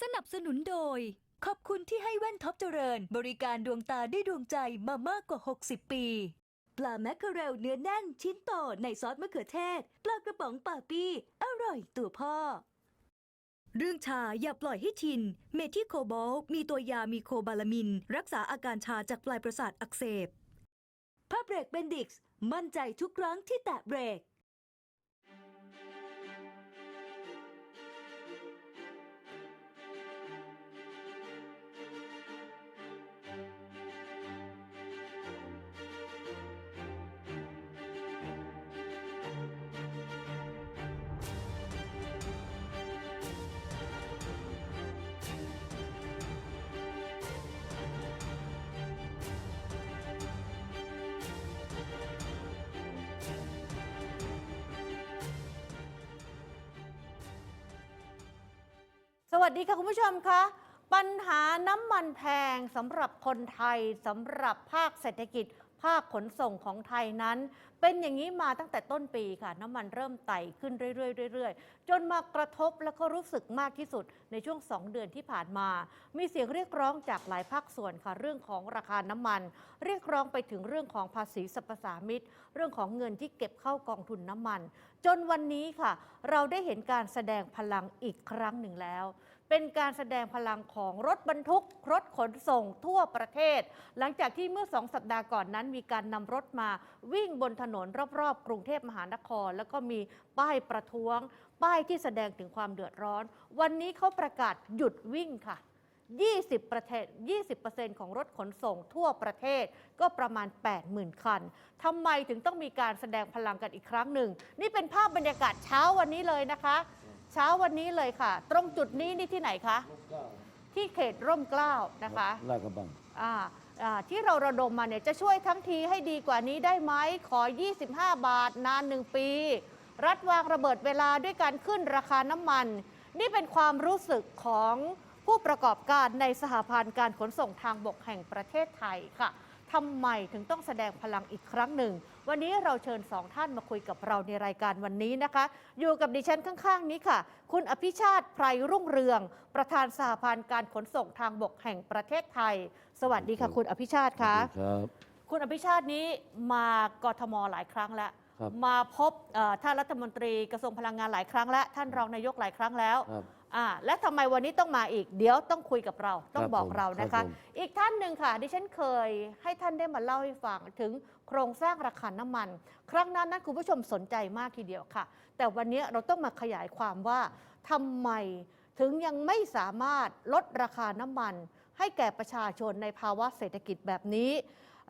สนับสนุนโดย ขอบคุณที่ให้แว่นท็อปเจริญ บริการดวงตาด้วยดวงใจมามากกว่า 60 ปี ปลาแมคเคอเรลเนื้อแน่น ชิ้นโตในซอสมะเขือเทศ ปลากระป๋องป่าปี้ อร่อยตัวพ่อ เรื่องชาอย่าปล่อยให้ชิน เมทิโคโบลมีตัวยามีโคบาลามิน รักษาอาการชาจากปลายประสาทอักเสบผ้าเบรกเบนดิกส์มั่นใจทุกครั้งที่แตะเบรก สดีค่ะคุณผู้ชมคะปัญหาน้ำมันแพงสำหรับคนไทยสำหรับภาคเศรษฐกิจ ภาคขนส่งของไทยนั้น เป็นอย่างนี้มาตั้งแต่ต้นปีค่ะ น้ำมันเริ่มไต่ขึ้นเรื่อยๆเรื่อยๆ จนมากระทบแล้วก็รู้สึกมากที่สุดในช่วง 2 เดือนที่ผ่านมา มีเสียงเรียกร้องจากหลายภาคส่วนค่ะ เรื่องของราคาน้ำมัน เรียกร้องไปถึงเรื่องของภาษีสรรพสามิตเรื่องของเงินที่เก็บเข้ากองทุนน้ำมัน จนวันนี้ค่ะ เราได้เห็นการแสดงพลังอีกครั้งหนึ่งแล้ว เป็นการแสดงพลังของรถบรรทุก รถขนส่งทั่วประเทศ หลังจากที่เมื่อสองสัปดาห์ก่อนนั้น มีการนำรถมาวิ่งบนถนนรอบๆ กรุงเทพมหานคร แล้วก็มีป้ายประท้วง ป้ายที่แสดงถึงความเดือดร้อน วันนี้เขาประกาศหยุดวิ่งค่ะ20ประเทศ20%ของรถขนส่งทั่วประเทศก็ประมาณ 80,000 คัน ทำไมถึงต้องมีการแสดงพลังกันอีกครั้งหนึ่ง นี่เป็นภาพบรรยากาศเช้าวันนี้เลยนะคะ เช้าวันนี้เลยค่ะ ตรงจุดนี้นี่ที่ไหนคะ ที่เขตร่มเกล้านะคะลาดกระบังอ่าอ่าที่เราระดมมาเนี่ยจะช่วยทั้งทีให้ดีกว่านี้ได้ไหมขอ 25 บาทนาน1ปี รัฐวางระเบิดเวลาด้วยการขึ้นราคาน้ำมัน นี่เป็นความรู้สึกของผู้ประกอบการในสหพันธ์การขนส่งทางบกแห่งประเทศไทยค่ะ ทำไมถึงต้องแสดงพลังอีกครั้งหนึ่ง วันนี้เราเชิญสองท่านมาคุยกับเราในรายการวันนี้นะคะ อยู่กับดิฉันข้างๆ นี้ค่ะ คุณอภิชาติไพรรุ่งเรือง ประธานสหพันธ์การขนส่งทางบกแห่งประเทศไทย สวัสดีค่ะ คุณอภิชาติคะครับคุณอภิชาตินี้มากทมหลายครั้งแล้ว ครับมาพบเอ่อท่านรัฐมนตรีกระทรวงพลังงานหลายครั้งแล้วท่านรองนายกหลายครั้งแล้ว ครับ อ่าและทำไมวันนี้ต้องมาอีก เดี๋ยวต้องคุยกับเราต้องครับบอกผมเรานะครัคะ บผม อีกท่านหนึ่งค่ะ ดิฉันเคยให้ท่านได้มาเล่าให้ฟังถึงโครงสร้างราคาน้ำมัน ครั้งนั้นนั้นคุณผู้ชมสนใจมากทีเดียวค่ะ แต่วันนี้เราต้องมาขยายความว่าทำไมถึงยังไม่สามารถลดราคาน้ำมัน ให้แก่ประชาชนในภาวะเศรษฐกิจแบบนี้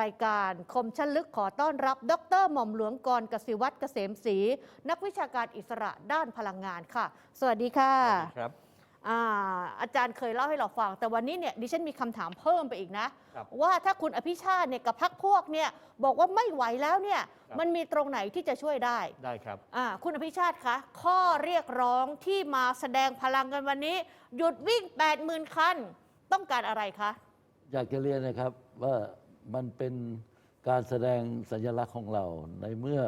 รายการคมชันลึกขอต้อนรับ ดรหม่อมหลวงกรกสิวัตรเกษมศรีนักวิชาการอิสระด้านพลังงานค่ะ สวัสดีค่ะครับอาอาจารย์เคยเล่าให้เราฟัง แต่วันนี้เนี่ยดิฉันมีคำถามเพิ่มไปอีกนะ ครับ ว่าถ้าคุณอภิชาติเนี่ยกับพักพวกเนี่ยบอกว่าไม่ไหวแล้วเนี่ยครับ มันมีตรงไหนที่จะช่วยได้ได้ครับ อ่าคุณอภิชาติคะข้อเรียกร้องที่มาแสดงพลังกันวันนี้ หยุดวิ่ง 80,000 คัน ต้องการอะไรคะ อยากจะเรียนนะครับว่า มันเป็นการแสดงสัญลักษณ์ของเราในเมื่อ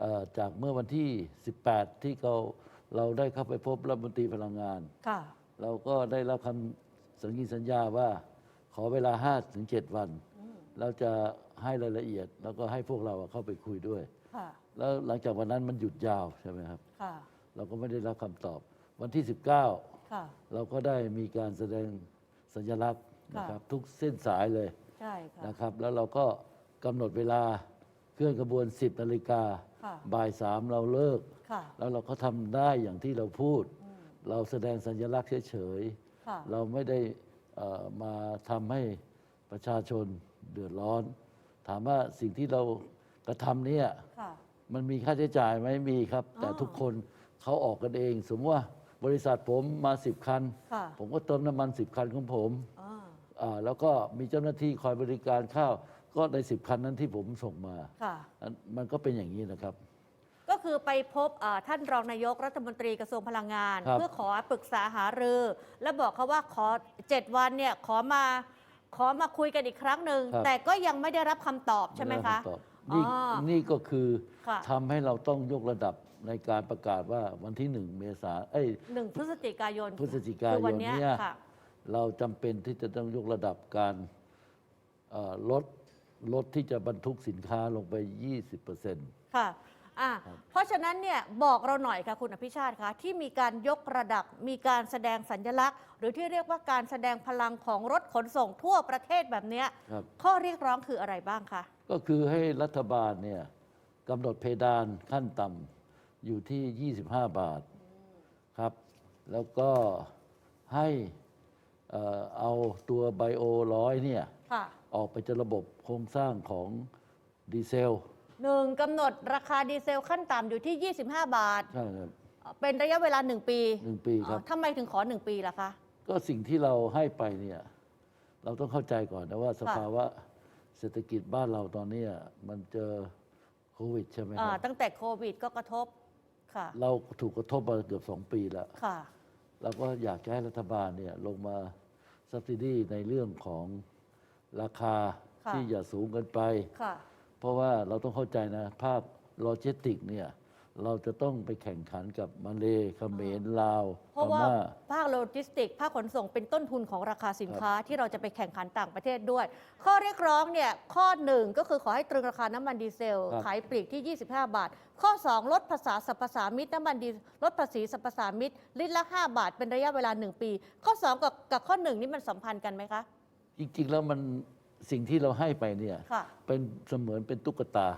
เออจากเมื่อวันที่ 18 ที่เราเราได้เข้าไปพบรัฐมนตรีพลังงานค่ะเราก็ได้รับคำสัญญาสัญญาว่าขอเวลา5ถึง7วัน เราจะให้รายละเอียด แล้วก็ให้พวกเราเข้าไปคุยด้วยค่ะแล้วหลังจากวันนั้นมันหยุดยาวใช่ไหมครับค่ะเราก็ไม่ได้รับคำตอบ วันที่ 19ค่ะเราก็ได้มีการแสดงสัญลักษณ์นะครับทุกเส้นสายเลย ใช่ค่ะ นะครับ แล้วเราก็กำหนดเวลาเคลื่อนกระบวน 10นาฬิกาค่ะ บ่ายสามเราเลิก ค่ะ แล้วเราก็ทำได้อย่างที่เราพูดเราแสดงสัญลักษณ์เฉยค่ะ ๆ เราไม่ได้เอ่อมาทำให้ประชาชนเดือดร้อน ถามว่าสิ่งที่เรากระทำเนี่ย ค่ะ มันมีค่าใช้จ่ายไหมมีครับ แต่อ๋อทุกคนเขาออกกันเอง สมมติว่าบริษัทผมมาสิบคัน ค่ะ ผมก็เติมน้ำมันสิบคันของผมอ่าอ่า แล้วก็มีเจ้าหน้าที่คอยบริการข้าว ก็ในสิบคันนั้นที่ผมส่งมา ค่ะอันมันก็เป็นอย่างนี้นะครับ ก็คือไปพบอ่าท่านรองนายกรัฐมนตรีกระทรวงพลังงาน ครับ เพื่อขอปรึกษาหารือ แล้วบอกเขาว่าขอเจ็ดวันเนี่ยขอมาขอมาคุยกันอีกครั้งหนึ่งครับแต่ก็ยังไม่ได้รับคำตอบใช่ไหมคะ ด้รับำตอบนี่อ๋อนี่ก็คือค่ะ ทำให้เราต้องยกระดับในการประกาศว่าวันที่หนึ่งเมษาเอ้ย หนึ่งพฤศจิกายนพฤศจิกายนคือวันเนี้ยเนี่ย ค่ะ เราจำเป็นที่จะต้องยกระดับการเอ่อลดลดที่จะบรรทุกสินค้าลงไป 20%ค่ะอะเพราะฉะนั้นเนี่ยบอกเราหน่อยค่ะคุณอภิชาติคะที่มีการยกระดับมีการแสดงสัญลักษณ์ หรือที่เรียกว่าการแสดงพลังของรถขนส่งทั่วประเทศแบบเนี้ยครับข้อเรียกร้องคืออะไรบ้างคะก็คือให้รัฐบาลเนี่ยกำหนดเพดานขั้นต่ำอยู่ที่ 25 บาทครับ แล้วก็ให้ เอ่อเอาตัวไบโอร้อยเนี่ย ค่ะออกไปจากระบบโครงสร้างของดีเซลหนึ่งกำหนดราคาดีเซลขั้นต่ำอยู่ที่ 25 บาท ใช่ครับ เป็นระยะเวลา 1 ปีหนึ่งปีครับ อ๋อทำไมถึงขอ 1 ปีล่ะคะ ก็สิ่งที่เราให้ไปเนี่ย เราต้องเข้าใจก่อนนะว่าสภาวะเศรษฐกิจบ้านเราตอนเนี้ยมันเจอโควิดใช่ไหมคอ่า รับ ตั้งแต่โควิดก็กระทบ ค่ะ เราถูกกระทบมาเกือบสองปีแล้ว ค่ะ เราก็อยากจะให้รัฐบาลเนี่ยลงมา ส u b ิ i ีในเรื่องของราคาค่ะ ที่อย่าสูงเกินไป ค่ะ เพราะว่าเราต้องเข้าใจนะ ภาคโลจิสติกเนี่ย เราจะต้องไปแข่งขันกับมาเลเขมรลาวเพพราะว่าม่า ภาคโลจิสติก ภาคขนส่งเป็นต้นทุนของราคาสินค้าที่เราจะไปแข่งขันต่างประเทศด้วย ข้อเรียกร้องเนี่ยข้อหนึ่งก็คือขอให้ตรึงราคาน้ำมันดีเซล ครับ ขายปลีกที่ 25 บาท ข้อ 2 ลดภาษาสรรพสามิตน้ำมันดีลดภาษีสรรพสามิตลิตรละ 5 บาท เป็นระยะเวลา 1 ปี ข้อ 2 กับกับข้อ 1 นี่มันสัมพันธ์กันไหมคะ จริงๆ แล้วมันสิ่งที่เราให้ไปเนี่ยค่ะเป็นเสมือนเป็นตุ๊กตา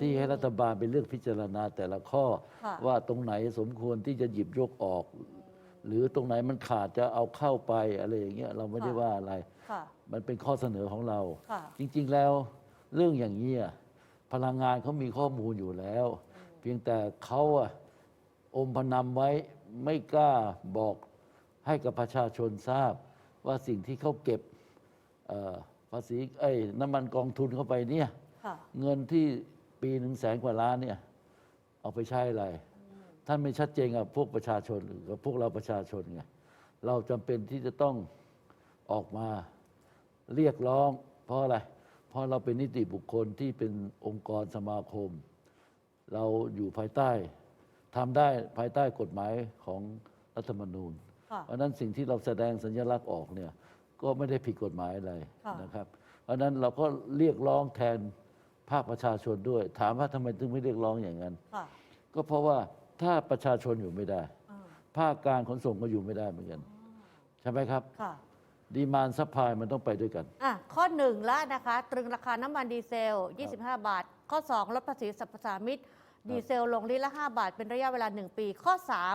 ที่ให้รัฐบาลไปเลือกพิจารณาแต่ละข้อ ค่ะ ว่าตรงไหนสมควรที่จะหยิบยกออก หรือตรงไหนมันขาดจะเอาเข้าไปอะไรอย่างเงี้ยเราไม่ได้ค่ะว่าอะไร ค่ะ มันเป็นข้อเสนอของเรา ค่ะจริงๆแล้วเรื่องอย่างนี้ยพลังงานเขามีข้อมูลอยู่แล้ว เพียงแต่เขาอะอมพนำไว้ไม่กล้าบอกให้กับประชาชนทราบ ว่าสิ่งที่เขาเก็บเอ่อภาษีไอ้ยน้ำมันกองทุนเข้าไปเนี่ยค่ะเงินที่ปีหนึ่งแสนกว่าล้านเนี่ย เอาไปใช้อะไร ท่านไม่ชัดเจนกับพวกประชาชนหรือกับพวกเราประชาชนไงเราจำเป็นที่จะต้องออกมาเรียกร้อง เพราะอะไร เพราะเราเป็นนิติบุคคลที่เป็นองค์กรสมาคม เราอยู่ภายใต้ทำได้ภายใต้กฎหมายของรัฐธรรมนูญค่ะเพราะฉะนั้นสิ่งที่เราแสดงสัญลักษณ์ออกเนี่ยก็ไม่ได้ผิดกฎหมายอะไรค่ะนะครับ เพราะฉะนั้นเราก็เรียกร้องแทนภาคประชาชนด้วย ถามว่าทำไมถึงไม่เรียกร้องอย่างนั้นค่ะก็เพราะว่าถ้าประชาชนอยู่ไม่ได้อ่าภาคการขนส่งก็อยู่ไม่ได้เหมือนกัน ใช่ไหมครับค่ะดีมานซัพพลายมันต้องไปด้วยกันอะข้อหนึ่งแล้วนะคะ ตรึงราคาน้ำมันดีเซล 25 บาท ข้อ 2 ลดภาษีสรรพสามิต ดีเซลลงลิตรละ 5 บาท เป็นระยะเวลา 1 ปี ข้อ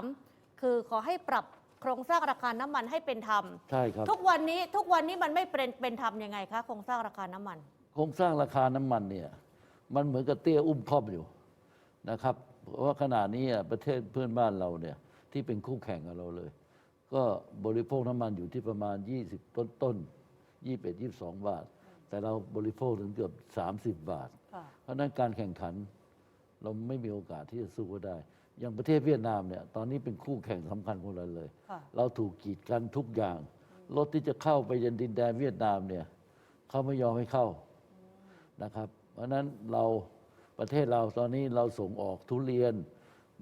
3 คือขอให้ปรับโครงสร้างราคาน้ำมันให้เป็นธรรม ใช่ครับทุกวันนี้ทุกวันนี้มันไม่เป็นเป็นธรรมยังไงคะโครงสร้างราคาน้ำมัน โครงสร้างราคาน้ำมันเนี่ยมันเหมือนกับเตี้ยอุ้มครอบอยู่นะครับ เพราะว่าขณะนี้อะประเทศเพื่อนบ้านเราเนี่ยที่เป็นคู่แข่งกับเราเลย ก็บริโภคน้ำมันอยู่ที่ประมาณ 20 ต้นต้นๆ21 22บาท แต่เราบริโภคถึงเกือบ 30 บาท ค่ะ เพราะฉะนั้นการแข่งขัน เราไม่มีโอกาสที่จะสู้ก็ได้ อย่างประเทศเวียดนามเนี่ยตอนนี้เป็นคู่แข่งสำคัญของเราเลยค่ะเราถูกกีดกันทุกอย่าง รถที่จะเข้าไปยังดินแดนเวียดนามเนี่ยเขาไม่ยอมให้เข้านะครับ เพราะฉะนั้นเราประเทศเราตอนนี้เราส่งออกทุเรียน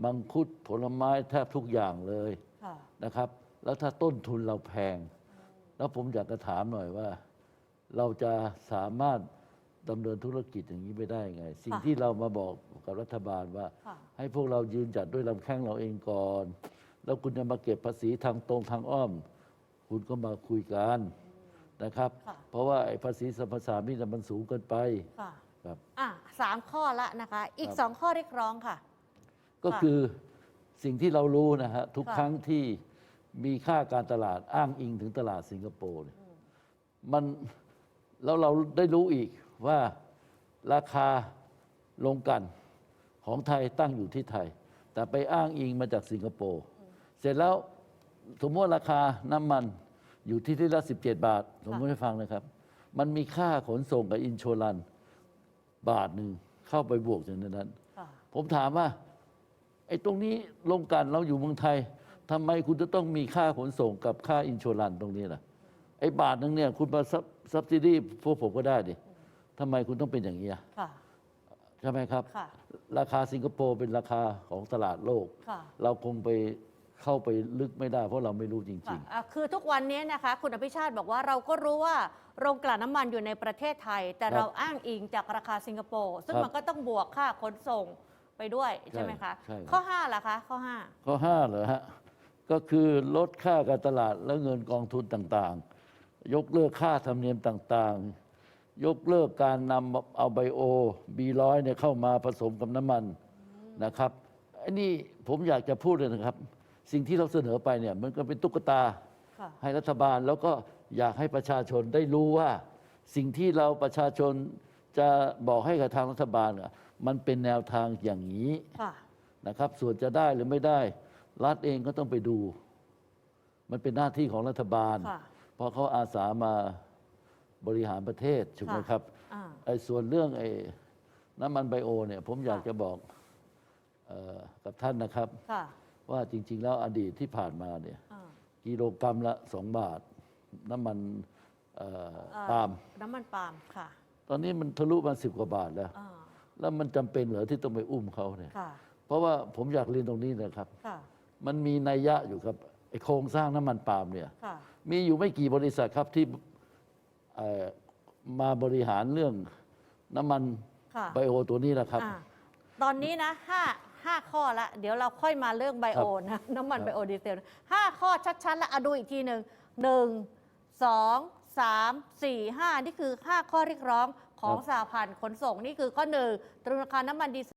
มังคุดผลไม้แทบทุกอย่างเลยค่ะนะครับ แล้วถ้าต้นทุนเราแพง แล้วผมอยากจะถามหน่อยว่า เราจะสามารถ ดำเนินธุรกิจอย่างนี้ไปได้ไง สิ่งค่ะที่เรามาบอกกับรัฐบาลว่า ค่ะให้พวกเรายืนจัดด้วยลำแข้งเราเองก่อน แล้วคุณจะมาเก็บภาษีทางตรงทางอ้อม คุณก็มาคุยกันนะครับ ค่ะ เพราะว่าไอ้ภาษีสรรพสามิตมันสูงเกินไปค่ะครับ อะสามข้อละนะคะ อีกครับสองข้อเรียกร้องค่ะ ก็ค่ะคือสิ่งที่เรารู้นะฮะ ทุกค่ะ ครั้งที่มีค่าการตลาดอ้างอิงถึงตลาดสิงคโปร์เนี่ยมันแล้วเราได้รู้อีก ว่าราคาลงกันของไทยตั้งอยู่ที่ไทย แต่ไปอ้างอิงมาจากสิงคโปร์เสร็จแล้วสมมติราคาน้ำมันอยู่ที่ที่ละ 17 บาท สมมติให้ฟังนะครับ มันมีค่าขนส่งกับอินโชรันบาทหนึ่งเข้าไปบวกจากนั้น ผมถามว่าไอ้ตรงนี้ลงกันเราอยู่เมืองไทยทำไมคุณจะต้องมีค่าขนส่งกับค่าอินช r รันตรงนี้ล่ะ ไอ้บาทหนึ่งเนี่ยคุณมาซับซิดีพวกผมก็ได้ดิ ทำไมคุณต้องเป็นอย่างนี้อะค่ะใช่ช่ไหมครับ ค่ะ ราคาสิงคโปร์เป็นราคาของตลาดโลก ค่ะ เราคงไปเข้าไปลึกไม่ได้ เพราะเราไม่รู้จค่ะริงอะคือทุกวันนี้นะคะ คุณอภิชาติบอกว่าเราก็รู้ว่าโรงกลั่นน้ำมันอยู่ในประเทศไทย แต่ครับเราอ้างอิงจากราคาสิงคโปร์ซึ่งครับมันก็ต้องบวกค่าขนส่งไปด้วยใช่ใช่ไหมคะ ใช่ครับ ข้อ5ล่ะคะข้อ ๆ ข้อ5เหรอฮะ ก็คือลดค่าการตลาดและเงินกองทุนต่างๆ ยกเลิกค่าธรรมเนียมต่างๆ ยกเลิกการนำเอาไบโอบีร้อยเนี่ยเข้ามาผสมกับน้ำมันนะครับอันนี้ผมอยากจะพูดเลยนะครับ สิ่งที่เราเสนอไปเนี่ยมันก็เป็นตุ๊กตา5ค่ะให้รัฐบาลแล้วก็อยากให้ประชาชนได้รู้ว่า สิ่งที่เราประชาชนจะบอกให้กับทางรัฐบาลอะมันเป็นแนวทางอย่างนี้ค่ะนะครับ ส่วนจะได้หรือไม่ได้ รัฐเองก็ต้องไปดู มันเป็นหน้าที่ของรัฐบาลค่ะเพราะเขาอาสามา บริหารประเทศถูกไหมค่ะครับอ่า ไอ้ส่วนเรื่องไอ้น้ำมันไบโอเนี่ยผมอยากค่ะจะบอกเออกับท่านนะครับ ค่ะว่าจริง ๆ แล้วอดีตที่ผ่านมาเนี่ยอ่ากิโลกรัมละสองบาท น้ำมันเอ่อเอ่อปาล์มน้ำมันปาล์มค่ะตอนนี้มันทะลุมาสิบกว่าบาทแล้ว อ่าแล้วมันจำเป็นเหรอที่ต้องไปอุ้มเขาเนี่ยค่ะเพราะว่าผมอยากเรียนตรงนี้นะครับ ค่ะมันมีนัยยะอยู่ครับไอโครงสร้างน้ำมันปาล์มเนี่ย ค่ะมีอยู่ไม่กี่บริษัทครับที่ เอ่อมาบริหารเรื่องน้ำมันค่ะไบโอตัวนี้นะครับ อ่าตอนนี้นะห้าห้าข้อละ เดี๋ยวเราค่อยมาเรื่องไบโอนะน้ำมันครับไบโอดีเซลห้าข้อชัดๆ แล้วเอาดูอีกทีหนึ่งหนึ่งสองสามสี่ห้านี่คือห้าข้อเรียกร้องของสหพันธ์ขนส่ง นี่คือข้อหนึ่งตรึงราคาน้ำมันดีเซ